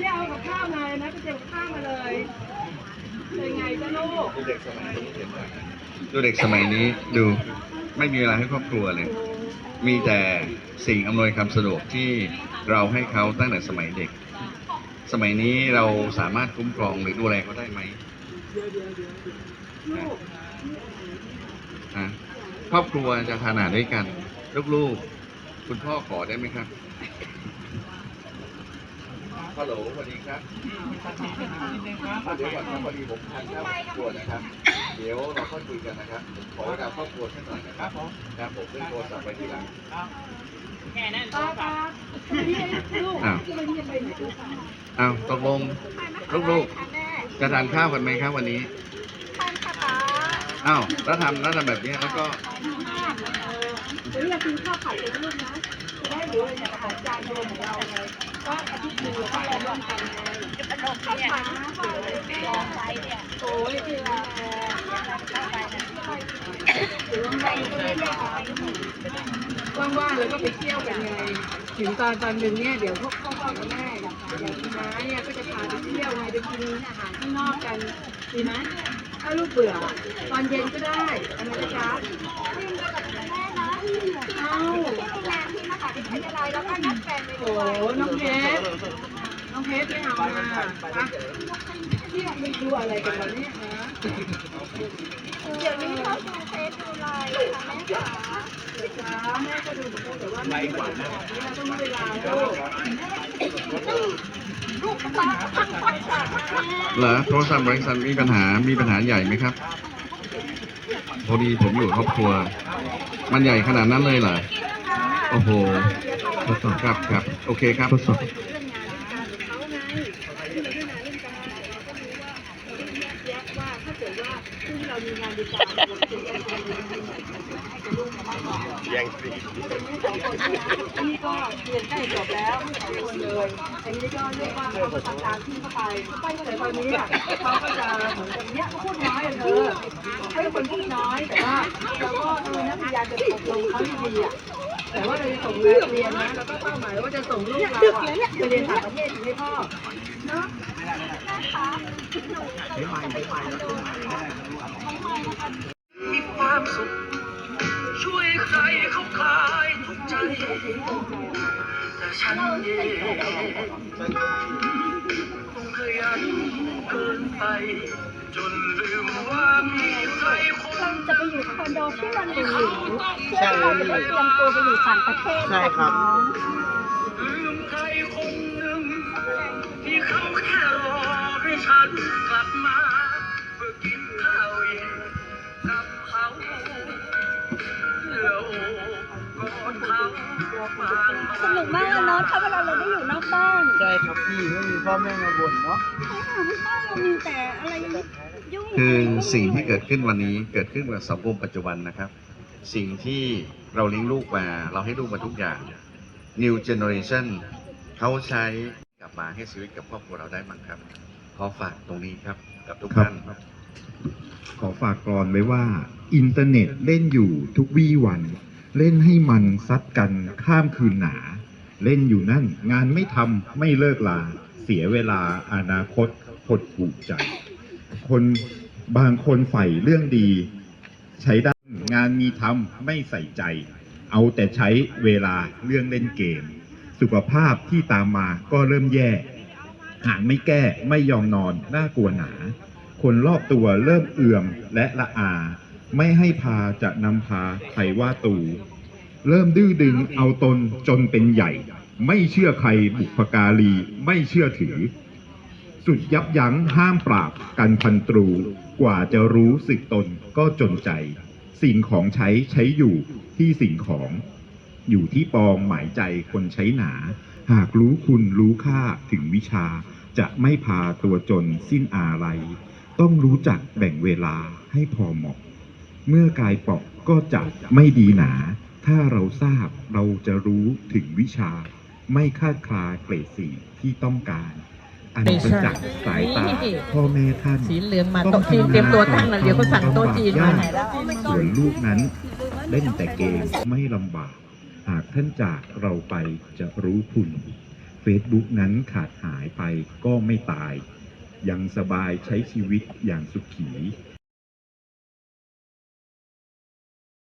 ได้เอากับข้าวมาเลยนะไปเจอข้าวมาเลยเป็นไงจ้าลูกดูเด็กสมัยนี้ดูไม่มีเวลาให้ครอบครัวเลย มีแต่สิ่งอำนวยความสะดวกที่เราให้เขาตั้งแต่สมัยเด็ก สมัยนี้เราสามารถคุ้มครองหรือดูแลเขาได้ไหมนะครอบครัวจะทานอาหด้วยกัน ลูกๆ คุณพ่อขอได้ไหมครับ ฮัลโหลสวัสดีครับเดี๋ยวก่อนครับพอดีผมทานข้าวครอบครัวนะครับ เดี๋ยวเราค่อยคุยกันนะครับผมขอเวลาครอบครัวแค่หน่อยนะครับครับผมเรื่องโทรศัพท์ไว้ทีหลังอ้าวอ้าวตกลงลูกๆจะทานข้าวกันไหมครับวันนี้อ้าวแล้วทำแล้วทำแบบนี้แล้วก็เดี๋ยวเรากินข้าวผัดกันลูกนะจะได้รู้เลยนะคะจานรวมของเราไงก็อาทิตย์หนึงเราก็ร วมกันไงข้าวผัดลองไปเนี่ยโอ้ยเวลาว่างๆแล้วก็ไปเที่ยวกันไงถึงตอนตอนหนึ่งเนี่ยเดี๋ยวพวกพ่อพ่อกับแม่อย่างคุณน้าเนี่ยก็จะพาไปเที่ยวไงไปกินอาหารข้างนอกกันดีไหมถ้าลูกเบื่อ ตอนเย็นก็ได้ทำไมจ๊ะเอ้าโอ้น้องเพชรน้องเพ ชรไม่เอามาปะเนี่ไม่ดูอะไรกันวะเนี่ยนะเดี๋ยวนี้เขาดูเฟซดูไลน์ค่ะแม่จ๋าจ้าแม่ก็ดูเหมือนกันแต่ว่าไม่ไหวแล้วเนี่ต้องเวลาแล้วลูกฟ้าทั้งคอนจากแม่เหรอโทรศัพท์บริษัทมีปัญหา มีปัญหาใหญ่ไหมครับ พอดีผมอยู่ครอบครัว มันใหญ่ขนาดนั้นเลยเหรอ โอ้โหทดสอบครับครับ โอเคครับทดสอบ เรื่องงานการ ของเขาไงที่เราเรื่องงานเรื่องการเราก็รู้ว่าเราต้องแยกแยะว่าถ้าเกิดว่าที่เรามีงานดีการเราคุยกันให้กับลูกกับบ้านเราแย่งซีนี่ก็เรียนใกล้จบแล้วสองคนเลยอันนี้ก็เรียกว่าเขาก็ทำตามที่เข้าไปแต่ตอนนี้อะเขาก็จะเหมือนกับเนี้ยพูดน้อยอะเธอเขาเป็นคนพูดน้อยแต่ว่าเราก็เออนะพยายามจะอบรมเขาดีๆอะ แต่ว่าเราจะส่งเรียนนะแล้วก็เป้าหมายว่าจะส่งลูกเราไปเรียนต่างประเทศให้พ่อเนาะมีความสุขช่วยใครเขาคลายทุกใจแต่ฉันเองคงขยันเกินไป อยู่คอนโดที่มันหรูๆเพื่อที่เราจะได้เตรียมตัวไปอยู่ต่างประเทศใช่ครับน้องลืมใครคนหนึ่งที่เขาแค่รอให้ฉันกลับมาเพื่อกินข้าวเย็นกับเขาเพื่อ โอบกอดเขาบางสนุกมากเลยเนาะถ้าเวลาเราได้อยู่นอกบ้านใช่ครับพี่ไม่มีพ่อแม่มาบ่นเนาะใช่ค่ะที่บ้านเรามีแต่อะไรยุ่งคือสิ่งที่เกิดขึ้นวันนี้เกิดขึ้นกับสังคมปัจจุบันนะครับ สิ่งที่เราเลี้ยงลูกมา เราให้ลูกมาทุกอย่าง New Generation เขาใช้กลับมาให้ชีวิตกับครอบครัวเราได้มั้งครับ ขอฝากตรงนี้ครับกับทุกท่านขอฝากกรอนไว้ว่า อินเทอร์เน็ตเล่นอยู่ทุกวี่วัน เล่นให้มันซัดกันข้ามคืนหนา เล่นอยู่นั่น งานไม่ทำไม่เลิกลา เสียเวลาอนาคตหดหู่ใจ คนบางคนใฝ่เรื่องดี ใช้ได้งานมีทำไม่ใส่ใจ เอาแต่ใช้เวลาเรื่องเล่นเกม สุขภาพที่ตามมาก็เริ่มแย่หากไม่แก้ไม่ยอมนอนน่ากลัวหนา คนรอบตัวเริ่มเอื่อมและละอา ไม่ให้พาจะนำพาใครว่าตูเริ่มดื้อดึงเอาตนจนเป็นใหญ่ ไม่เชื่อใครบุพการีไม่เชื่อถือ สุดยับยั้งห้ามปราบกันพันตรู กว่าจะรู้สึกตนก็จนใจ สิ่งของใช้ใช้อยู่ที่สิ่งของ อยู่ที่ปองหมายใจคนใช้หนา หากรู้คุณรู้ค่าถึงวิชา จะไม่พาตัวจนสิ้นอาลัยต้องรู้จักแบ่งเวลาให้พอเหมาะ เมื่อกายเปอกก็จะไม่ดีหนา ถ้าเราทราบเราจะรู้ถึงวิชา ไม่คาดคลาเกรดสีที่ต้องการ อันประจักษ์สายตาพ่อแม่ท่านสีเหลืองมาโต๊ะจีนเตรียมตัวตั้งนะเดี๋ยวเขาสั่งโต๊ะจีนมาไหนแล้วส่วนลูกนั้นเล่นแต่เกมไม่ลำบาก หากท่านจากเราไปจะรู้คุณ Facebook นั้นขาดหายไปก็ไม่ตาย ยังสบายใช้ชีวิตอย่างสุขี